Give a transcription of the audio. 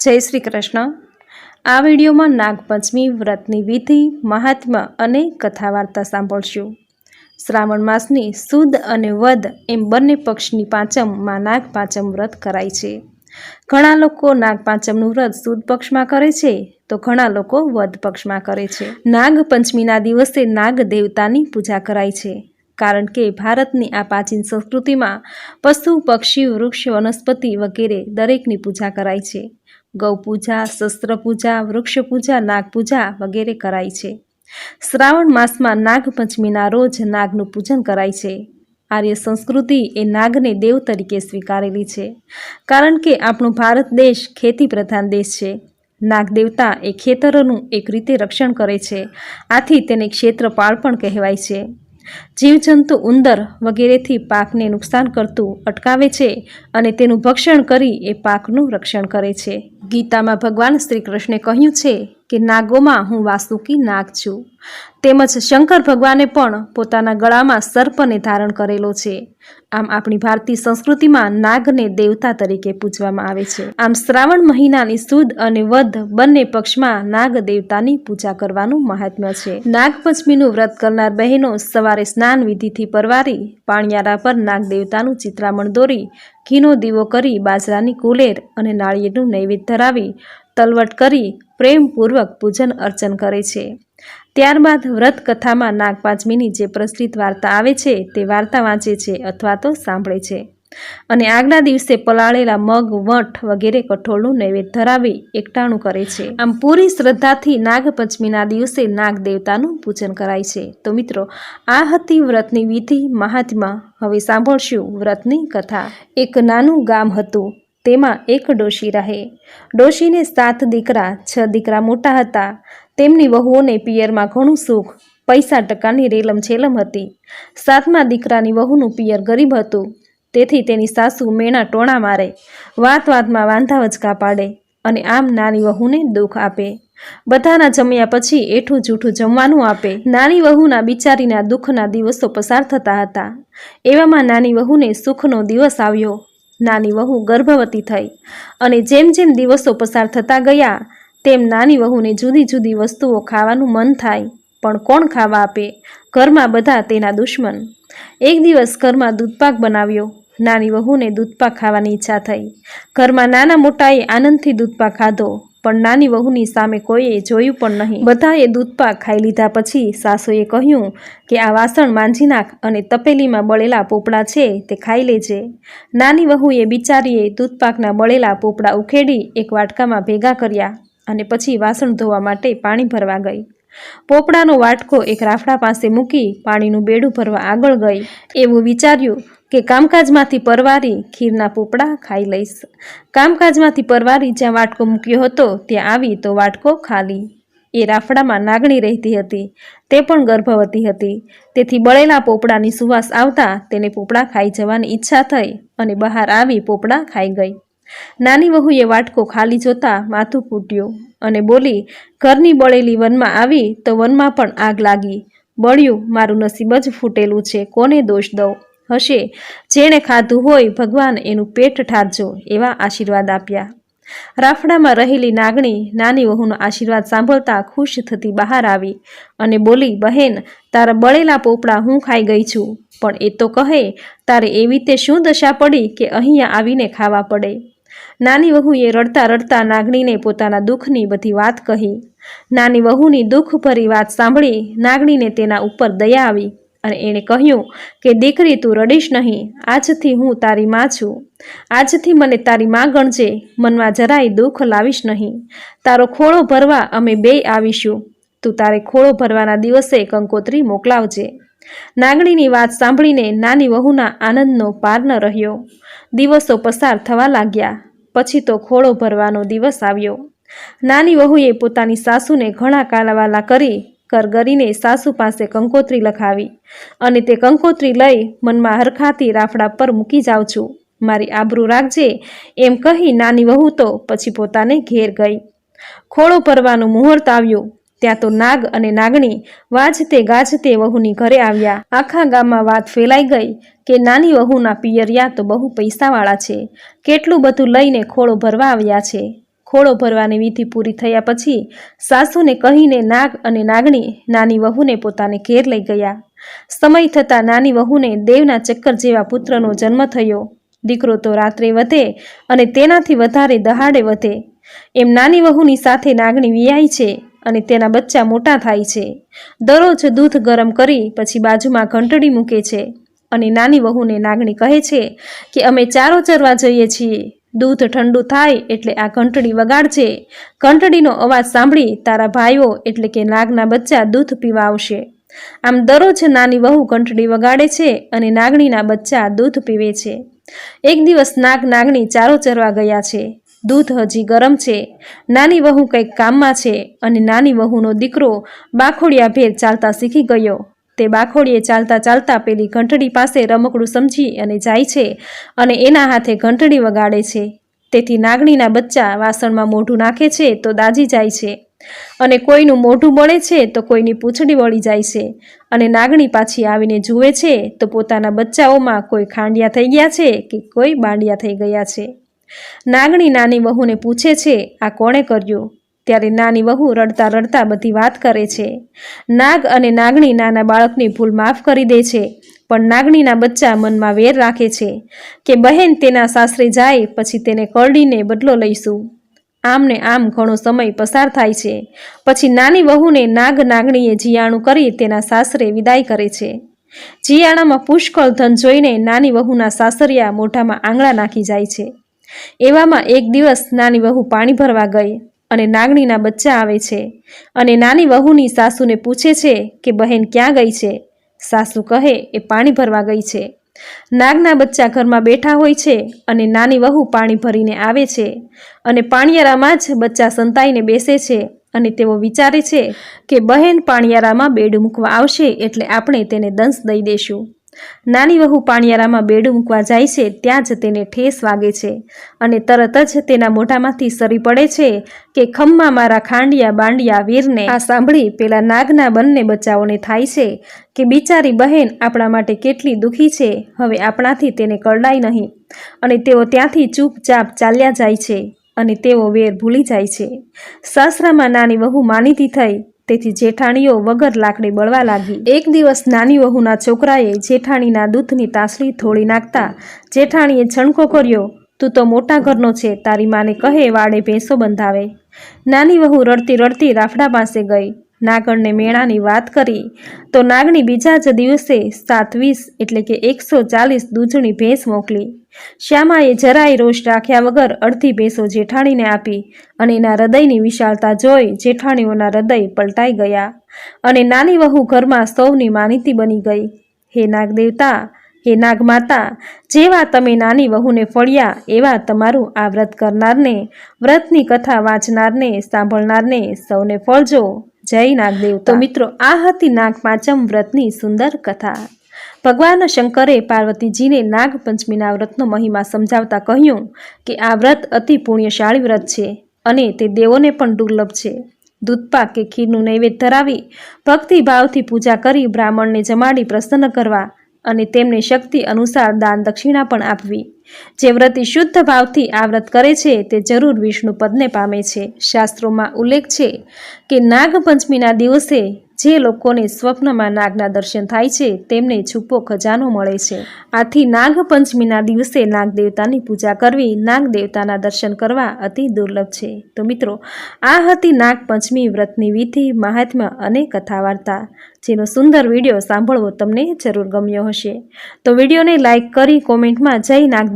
જય શ્રી કૃષ્ણ. આ વિડીયોમાં નાગપંચમી વ્રતની વિધિ મહાત્મ્ય અને કથા વાર્તા સાંભળશું. શ્રાવણ માસની સુદ અને વદ એમ બંને પક્ષની પાંચમમાં નાગપાંચમ વ્રત કરાય છે. ઘણા લોકો નાગપાંચમનું વ્રત સુદ પક્ષમાં કરે છે, તો ઘણા લોકો વદ પક્ષમાં કરે છે. નાગ પંચમીના દિવસે નાગ દેવતાની પૂજા કરાય છે, કારણ કે ભારતની આ પ્રાચીન સંસ્કૃતિમાં પશુ, પક્ષી, વૃક્ષ, વનસ્પતિ વગેરે દરેકની પૂજા કરાય છે. ગૌ પૂજા વૃક્ષપૂજા, નાગપૂજા વગેરે કરાય છે. શ્રાવણ માસમાં નાગપંચમીના રોજ નાગનું પૂજન કરાય છે. આર્ય સંસ્કૃતિ એ નાગને દેવ તરીકે સ્વીકારેલી છે. કારણ કે આપણો ભારત દેશ ખેતી પ્રધાન દેશ છે. નાગ દેવતા એ ખેતરોનું એક રીતે રક્ષણ કરે છે. આથી તેને ક્ષેત્રપાળ પણ કહેવાય છે. જીવજંતુ ઉંદર વગેરેથી પાકને નુકસાન કરતું અટકાવે છે અને તેનું ભક્ષણ કરી એ પાકનું રક્ષણ કરે છે. ગીતામાં ભગવાન શ્રી કૃષ્ણે કહ્યું છે કે નાગોમાં હું વાસુકી નાગ છું. તેમજ શંકર ભગવાને પણ પોતાના ગળામાં સર્પને ધારણ કરેલો છે. આમ આપણી ભારતીય સંસ્કૃતિમાં નાગને દેવતા તરીકે પૂજવામાં આવે છે. આમ શ્રાવણ મહિનાની સુદ અને વધ બંને પક્ષમાં નાગ દેવતાની પૂજા કરવાનું મહાત્મ્ય છે. નાગપંચમીનું વ્રત કરનાર બહેનો સવારે સ્નાન વિધિથી પરવારી, પાણિયારા પર નાગ દેવતાનું ચિત્રામણ દોરી, ઘીનો દીવો કરી બાજરાની કુલેર અને નાળિયેરનું નૈવેદ્ય ધરાવી, તલવટ કરી પ્રેમપૂર્વક પૂજન અર્ચન કરે છે. ત્યારબાદ વ્રત કથામાં નાગપાંચમીની જે પ્રચલિત વાર્તા આવે છે, તે વાર્તા વાંચે છે અથવા તો સાંભળે છે. અને આગલા દિવસે પલાળેલા મગ, વટ વગેરે કઠોળનું નૈવેદ્ય ધરાવી એકટાણું કરે છે. આમ પૂરી શ્રદ્ધાથી નાગપંચમીના દિવસે નાગ દેવતાનું પૂજન કરાય છે. તો મિત્રો, આ હતી વ્રતની વિધિ મહાત્મા. હવે સાંભળશું વ્રતની કથા. એક નાનું ગામ હતું. તેમાં એક ડોશી રહે. ડોશીને સાત દીકરા, છ દીકરા મોટા હતા. તેમની વહુઓને પિયરમાં ઘણું સુખ, પૈસા ટકાની રેલમ છેલમ હતી. સાતમા દીકરાની વહુનું પિયર ગરીબ હતું. તેથી તેની સાસુ મેણા ટોણા મારે, વાત વાતમાં વાંધા વચકા પાડે અને આમ નાની વહુને દુઃખ આપે. બધાના જમ્યા પછી એઠું જૂઠું જમવાનું આપે. નાની વહુના બિચારીના દુઃખના દિવસો પસાર થતા હતા. એવામાં નાની વહુને સુખનો દિવસ આવ્યો. નાની વહુ ગર્ભવતી થઈ અને જેમ જેમ દિવસો પસાર થતા ગયા, તેમ નાની વહુને જુદી જુદી વસ્તુઓ ખાવાનું મન થાય, પણ કોણ ખાવા આપે? ઘરમાં બધા તેના દુશ્મન. એક દિવસ ઘરમાં દૂધપાક બનાવ્યો. નાની વહુને દૂધપાક ખાવાની ઈચ્છા થઈ. ઘરમાં નાના મોટાએ આનંદથી દૂધપાક ખાધો. પણ નાની વહુની સામે કોઈએ જોયું પણ નહીં. બધાએ દૂધપાક ખાઈ લીધા પછી સાસુએ કહ્યું કે, આ વાસણ માંજી નાખ અને તપેલીમાં બળેલા પોપડા છે તે ખાઈ લેજે. નાની વહુએ બિચારીએ દૂધપાકના બળેલા પોપડા ઉખેડી એક વાટકામાં ભેગા કર્યા અને પછી વાસણ ધોવા માટે પાણી ભરવા ગઈ. પોપડાનો વાટકો એક રાફડા પાસે મૂકી પાણીનું બેડું ભરવા આગળ ગઈ. એવું વિચાર્યું કે કામકાજમાંથી પરવારી ખીરના પોપડા ખાઈ લઈશ. કામકાજમાંથી પરવારી જ્યાં વાટકો મૂક્યો હતો, ત્યાં આવી તો વાટકો ખાલી. એ રાફડામાં નાગણી રહેતી હતી, તે પણ ગર્ભવતી હતી. તેથી બળેલા પોપડાની સુવાસ આવતા તેને પોપડા ખાઈ જવાની ઈચ્છા થઈ અને બહાર આવી પોપડા ખાઈ ગઈ. નાની વહુએ વાટકો ખાલી જોતા માથું ફૂટ્યું અને બોલી, ઘરની બળેલી વનમાં આવી તો વનમાં પણ આગ લાગી. બળ્યું, મારું નસીબ જ ફૂટેલું છે. કોને દોષ દઉં? હશે. જેણે ખાધું હોય ભગવાન એનું પેટ ઠારજો એવા આશીર્વાદ આપ્યા. રાફડામાં રહેલી નાગણી નાની વહુનો આશીર્વાદ સાંભળતા ખુશ થતી બહાર આવી અને બોલી, બહેન, તારા બળેલા પોપડા હું ખાઈ ગઈ છું. પણ એ તો કહે, તારે એવી તે શું દશા પડી કે અહીંયા આવીને ખાવા પડે? નાની વહુએ રડતા રડતા નાગણીને પોતાના દુઃખની બધી વાત કહી. નાની વહુની દુઃખભરી વાત સાંભળી નાગણીને તેના ઉપર દયા આવી. અને એણે કહ્યું કે, દીકરી, તું રડીશ નહીં. આજથી હું તારી માં છું. આજથી મને તારી માં ગણજે. મનમાં જરાય દુઃખ લાવીશ નહીં. તારો ખોળો ભરવા અમે બે આવીશું. તું તારે ખોળો ભરવાના દિવસે કંકોત્રી મોકલાવજે. નાગણીની વાત સાંભળીને નાની વહુના આનંદનો પાર ન રહ્યો. દિવસો પસાર થવા લાગ્યા. પછી તો ખોળો ભરવાનો દિવસ આવ્યો. નાની વહુએ પોતાની સાસુને ઘણા કાલાવાલા કરી કરગરીને સાસુ પાસે કંકોત્રી લખાવી. અને તે કંકોત્રી લઈ મનમાં હરખાતી રાફડા પર મૂકી જાઉં છું. મારી આબરૂ રાખજે, એમ કહી નાની વહુ તો પછી પોતાને ઘેર ગઈ. ખોળો ભરવાનું મુહૂર્ત આવ્યું. ત્યાં તો નાગ અને નાગણી વાજતે ગાજતે વહુની ઘરે આવ્યા. આખા ગામમાં વાત ફેલાઈ ગઈ કે નાની વહુના પિયરિયા તો બહુ પૈસાવાળા છે. કેટલું બધું લઈને ખોળો ભરવા આવ્યા છે. ખોળો ભરવાની વિધિ પૂરી થયા પછી સાસુને કહીને નાગ અને નાગણી નાની વહુને પોતાને ઘેર લઈ ગયા. સમય થતાં નાની વહુને દેવના ચક્કર જેવા પુત્રનો જન્મ થયો. દીકરો તો રાત્રે વધે અને તેનાથી વધારે દહાડે વધે. એમ નાની વહુની સાથે નાગણી વિયાય છે અને તેના બચ્ચા મોટા થાય છે. દરરોજ દૂધ ગરમ કરી પછી બાજુમાં ઘંટડી મૂકે છે અને નાની વહુને નાગણી કહે છે કે અમે ચારો ચરવા જઈએ છીએ. દૂધ ઠંડુ થાય એટલે આ ઘંટડી વગાડજે. ઘંટડીનો અવાજ સાંભળી તારા ભાઈઓ એટલે કે નાગના બચ્ચા દૂધ પીવા આવશે. આમ દરરોજ નાની વહુ ઘંટડી વગાડે છે અને નાગણીના બચ્ચા દૂધ પીવે છે. એક દિવસ નાગ નાગણી ચારો ચરવા ગયા છે. દૂધ હજી ગરમ છે. નાની વહુ કંઈક કામમાં છે અને નાની વહુનો દીકરો બાખોડિયા ભેર ચાલતા શીખી ગયો. તે બાખોડીએ ચાલતા ચાલતા પેલી ઘંટડી પાસે રમકડું સમજી અને જાય છે અને એના હાથે ઘંટડી વગાડે છે. તેથી નાગણીના બચ્ચા વાસણમાં મોઢું નાખે છે તો દાજી જાય છે. અને કોઈનું મોઢું બળે છે તો કોઈની પૂંછડી વળી જાય છે. અને નાગણી પાછી આવીને જુએ છે તો પોતાના બચ્ચાઓમાં કોઈ ખાંડિયા થઈ ગયા છે કે કોઈ બાંડિયા થઈ ગયા છે. નાગણી નાની વહુને પૂછે છે, આ કોણે કર્યું? ત્યારે નાની વહુ રડતા રડતા બધી વાત કરે છે. નાગ અને નાગણી નાના બાળકની ભૂલ માફ કરી દે છે, પણ નાગણીના બચ્ચા મનમાં વેર રાખે છે કે બહેન તેના સાસરે જાય પછી તેને કરડીને બદલો લઈશું. આમને આમ ઘણો સમય પસાર થાય છે, પછી નાની વહુને નાગ નાગણીએ જીયાણું કરી તેના સાસરે વિદાય કરે છે. જીયાણામાં પુષ્કળ ધન જોઈને નાની વહુના સાસરિયા મોઢામાં આંગળા નાખી જાય છે. એવામાં એક દિવસ નાની વહુ પાણી ભરવા ગઈ. અને નાગણીના બચ્ચા આવે છે. અને નાની વહુની સાસુને પૂછે છે કે બહેન ક્યાં ગઈ છે? સાસુ કહે, એ પાણી ભરવા ગઈ છે. નાગના બચ્ચા ઘરમાં બેઠા હોય છે અને નાની વહુ પાણી ભરીને આવે છે. અને પાણીયારામાં જ બચ્ચા સંતાઈને બેસે છે અને તેઓ વિચારે છે કે બહેન પાણિયારામાં બેડ મૂકવા આવશે એટલે આપણે તેને દંશ દઈ દેશું. નાની વહુ પાણિયારામાં બેડું મૂકવા જાય છે, ત્યાં જ તેને ઠેસ વાગે છે અને તરત જ તેના મોઢામાંથી સરી પડે છે કે ખમ્મા મારા ખાંડિયા બાંડિયા વીરને આ સાંભળી પેલા નાગના બંને બચ્ચાઓને થાય છે કે બિચારી બહેન આપણા માટે કેટલી દુઃખી છે, હવે આપણાથી તેને કરડાય નહીં અને તેઓ ત્યાંથી ચૂપચાપ ચાલ્યા જાય છે અને તેઓ વેર ભૂલી જાય છે. સાસરામાં નાની વહુ માનીતી થઈ તેથી જેઠાણીઓ વગર લાકડી બળવા લાગી. એક દિવસ નાની વહુના છોકરાએ જેઠાણીના દૂધની તાસલી થોડી નાખતા જેઠાણીએ છણકો કર્યો, તું તો મોટા ઘરનો છે, તારી માને કહે વાડે ભેંસો બંધાવે. નાની વહુ રડતી રડતી રાફડા પાસે ગઈ. નાગણને મેળાની વાત કરી. તો નાગણી બીજા જ દિવસે સાત વીસ એટલે કે એકસો ચાલીસ દૂધની ભેંસ મોકલી. શ્યામાએ જરાય રોષ રાખ્યા વગર અડધી ભેંસો જેઠાણીને આપી અને એના હૃદયની વિશાળતા જોઈ જેઠાણીઓના હૃદય પલટાઈ ગયા અને નાની વહુ ઘરમાં સૌની માનીતી બની ગઈ. હે નાગદેવતા હે નાગમાતા જેવા તમે નાની વહુને ફળ્યા, એવા તમારું આ વ્રત કરનારને, વ્રતની કથા વાંચનારને, સાંભળનારને સૌને ફળજો. જય નાગદેવ તો મિત્રો, આ હતી નાગ પાંચમ વ્રતની સુંદર કથા. ભગવાન શંકરે પાર્વતીજીને નાગપંચમીના વ્રતનો મહિમા સમજાવતા કહ્યું કે આ વ્રત અતિ પુણ્યશાળી વ્રત છે અને તે દેવોને પણ દુર્લભ છે. દૂધપાક કે ખીરનું નૈવેદ્ય ધરાવી ભક્તિભાવથી પૂજા કરી બ્રાહ્મણને જમાડી પ્રસન્ન કરવા અને તેમને શક્તિ અનુસાર દાન દક્ષિણા પણ આપવી. જે વ્રતિ શુદ્ધ ભાવથી આ વ્રત કરે છે, તે જરૂર વિષ્ણુ પદને પામે છે. શાસ્ત્રોમાં ઉલ્લેખ છે કે નાગપંચમીના દિવસે જે લોકોને સ્વપ્નમાં નાગના દર્શન થાય છે, તેમને છુપો ખજાનો મળે છે. આથી નાગપંચમીના દિવસે નાગ પૂજા કરવી નાગ દર્શન કરવા અતિ દુર્લભ છે. તો મિત્રો, આ હતી નાગપંચમી વ્રતની વિધિ, મહાત્મ્ય અને કથા વાર્તા જેનો સુંદર વીડિયો સાંભળવો તમને જરૂર ગમ્યો હશે. તો વિડીયોને લાઇક કરી કોમેન્ટમાં જય નાગ